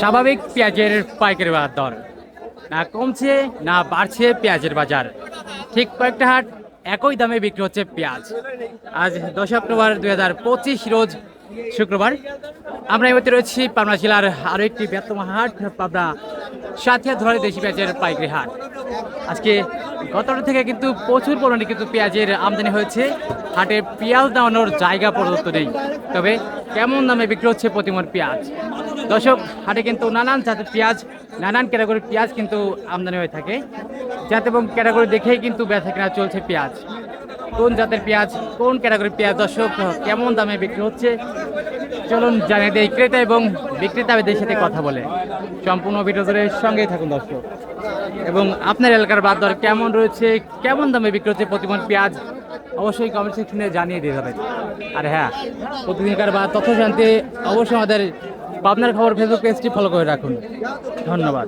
স্বাভাবিক পেঁয়াজের পাইকারি বাজার দর। না কমছে, না বাড়ছে পেঁয়াজের বাজার। ঠিক কয়েকটা হাট একই দামে বিক্রি হচ্ছে পেঁয়াজ। আজ দশ অক্টোবর দুই হাজার পঁচিশ রোজ শুক্রবার। আমরা এমনিতে রয়েছি পাবনা জেলার আরও একটি বৃহত্তম হাট, পাবনা সাথিয়া ধরে দেশি পেঁয়াজের পাইকারি হাট। আজকে গতটা থেকে কিন্তু প্রচুর পরিমাণে কিন্তু পেঁয়াজের আমদানি হয়েছে। হাটে পেঁয়াজ দাওয়ানোর জায়গা পর্যন্ত নেই। তবে কেমন দামে বিক্রি হচ্ছে প্রতিমন পেঁয়াজ? দর্শক, হাটে কিন্তু নানান জাতের পেঁয়াজ, নানান ক্যাটাগরির পেঁয়াজ কিন্তু আমদানি হয়ে থাকে। জাত এবং ক্যাটাগরি দেখেই কিন্তু বেচা কেনা চলছে পেঁয়াজ। কোন জাতের পেঁয়াজ, কোন ক্যাটাগরির পেঁয়াজ, দর্শক, কেমন দামে বিক্রি হচ্ছে? চলুন জানিয়ে দেয় ক্রেতা এবং বিক্রেতা বিক্রেতাদের সাথে কথা বলে। সম্পূর্ণ ভিডিও ধরে সঙ্গেই থাকুন দর্শক। এবং আপনার এলাকার বাদ দর কেমন রয়েছে, কেমন দামে বিক্রি হচ্ছে প্রতিমন পেঁয়াজ, অবশ্যই কমেন্ট সেকশনে জানিয়ে দিয়ে যাবেন আর হ্যাঁ প্রতিদিনকার বা তথ্য জানতে অবশ্যই আমাদের পাবনার খবর ফেসবুক পেজটি ফলো করে রাখুন। ধন্যবাদ।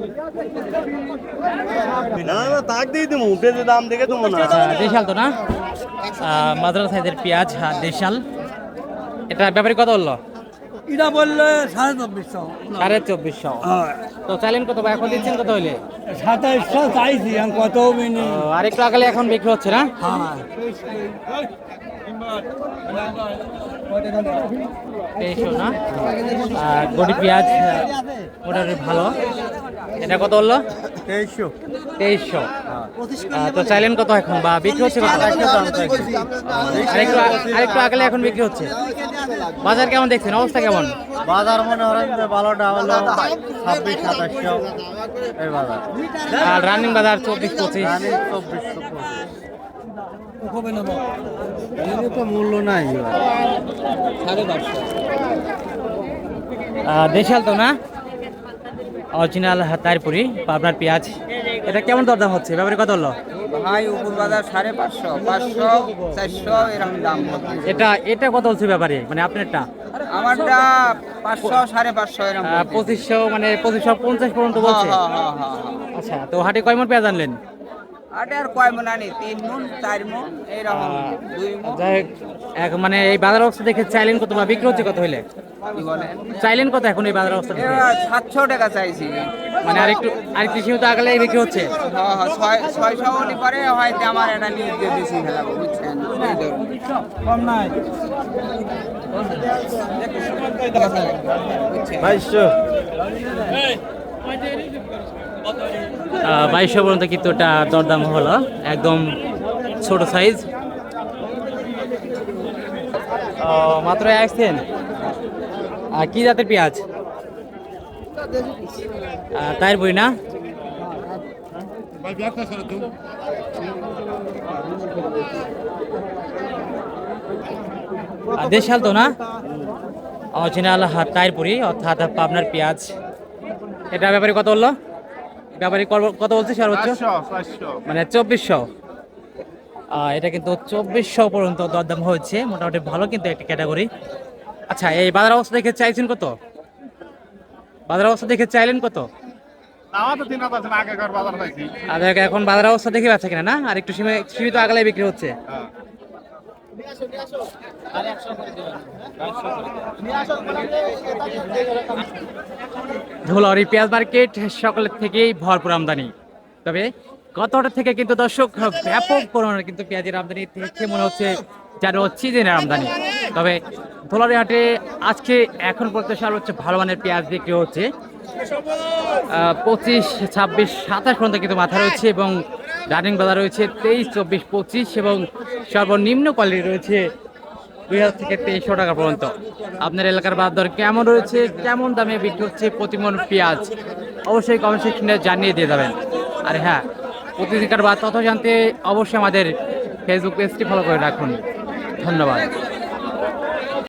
দেশাল তো না? মাদ্রাসাইদের সাইজের পেঁয়াজ হা দেশাল। এটা ব্যাপারে কথা বলল? এটা বললে সাড়ে চব্বিশশো। সাড়ে চব্বিশশো। তো চাইলেন কত বা এখন দিচ্ছেন কত হইলে? সাতাইশশো চাইছি কত আর একটু আগালে এখন বিক্রি হচ্ছে না? না? আর পেঁয়াজ মোটামুটি ভালো। এটা কত তেইশশো। তেইশশো। তো চাইলেন কত এখন? বা বিক্রি হচ্ছে আরেকটু আরেকটু আগালে এখন বিক্রি হচ্ছে। বাজার কেমন দেখছেন? অবস্থা কেমন? বাজার মনে হয় যে ভালোটা হলো ছাব্বিশ সাতাশশো। এই বাজার। আর রানিং বাজার চব্বিশ পঁচিশ। তো মূল্য নাই দেশাল তো না? অরিজিনাল তারপুরি আপনার পেঁয়াজ। এটা কেমন দরদাম হচ্ছে? ব্যাপারে কত হলো ভাই উপর বাজার সাড়ে পাঁচশো পাঁচশো চারশো এরকম দাম। এটা এটা কত হচ্ছে ব্যাপারে মানে আপনারটা। আমারটা পাঁচশো সাড়ে পাঁচশো এরকম পঁচিশশো মানে পঁচিশশো পঞ্চাশ পর্যন্ত বলছে। আচ্ছা তো হাটে কয় মন পেঁয়াজ আনলেন? মন মন মন এক মানে এই বাজার অবস্থা দেখে চাইলেন কত বা বিক্রি হচ্ছে কত হইলে? চাইলেন কত এখন এই বাজার অবস্থা সাতশো টাকা চাইছি। মানে আর একটু সীমিত আগালে বিক্রি হচ্ছে। হ্যাঁ হ্যাঁ ছয় ছয়শো হলে পরে হয়তো আমার এটা নিয়ে দিয়ে বেশি ফেলাবো বুঝছেন? কম নাই? বাইশশো পর্যন্ত কিন্তু এটা দরদাম হলো। একদম ছোট সাইজ মাত্র আসছেন আর কি জাতের পেঁয়াজ? তাই বই না? দেশাল তো না? অরিজিনাল তাইরপুরি অর্থাৎ পাবনার পেঁয়াজ। এটা ব্যাপারে কত বলল? ব্যাপারে কত- কত বলছে সর্বোচ্চ? মানে চব্বিশশো। এটা কিন্তু চব্বিশশো পর্যন্ত দরদাম হয়েছে মোটামুটি ভালো কিন্তু একটা ক্যাটাগরি। আচ্ছা এই বাজার অবস্থা দেখে চাইছেন কত? বাজার অবস্থা দেখে চাইলেন কত? এখন বাজার অবস্থা দেখে পাচ্ছে কিনা না? আর একটু সীমে- সীমিত আগালে বিক্রি হচ্ছে। ধুলারি পেঁয়াজ মার্কেট সকলের থেকেই ভরপুর আমদানি। তবে গত হাটের থেকে কিন্তু দর্শক ব্যাপক পরিমাণে কিন্তু পেঁয়াজের আমদানি দেখে মনে হচ্ছে যেন সিজনের আমদানি। তবে ধুলারি হাটে আজকে এখন পর্যন্ত সর্বোচ্চ ভালো মানের পেঁয়াজ বিক্রি হচ্ছে। পঁচিশ, ছাব্বিশ, সাতাশ পর্যন্ত কিন্তু মাথা রয়েছে এবং রানিং বাজার রয়েছে তেইশ, চব্বিশ, পঁচিশ এবং সর্বনিম্ন কোয়ালিটি রয়েছে দুই হাজার থেকে তেইশশো টাকা পর্যন্ত। আপনার এলাকার বাদ দর কেমন রয়েছে? কেমন দামে বিক্রি হচ্ছে প্রতিমন পেঁয়াজ? অবশ্যই কমেন্ট সেকশনে জানিয়ে দিয়ে যাবেন। আর হ্যাঁ প্রতিদিনকার বাদ তথ্য জানতে অবশ্যই আমাদের ফেসবুক পেজটি ফলো করে রাখুন। ধন্যবাদ।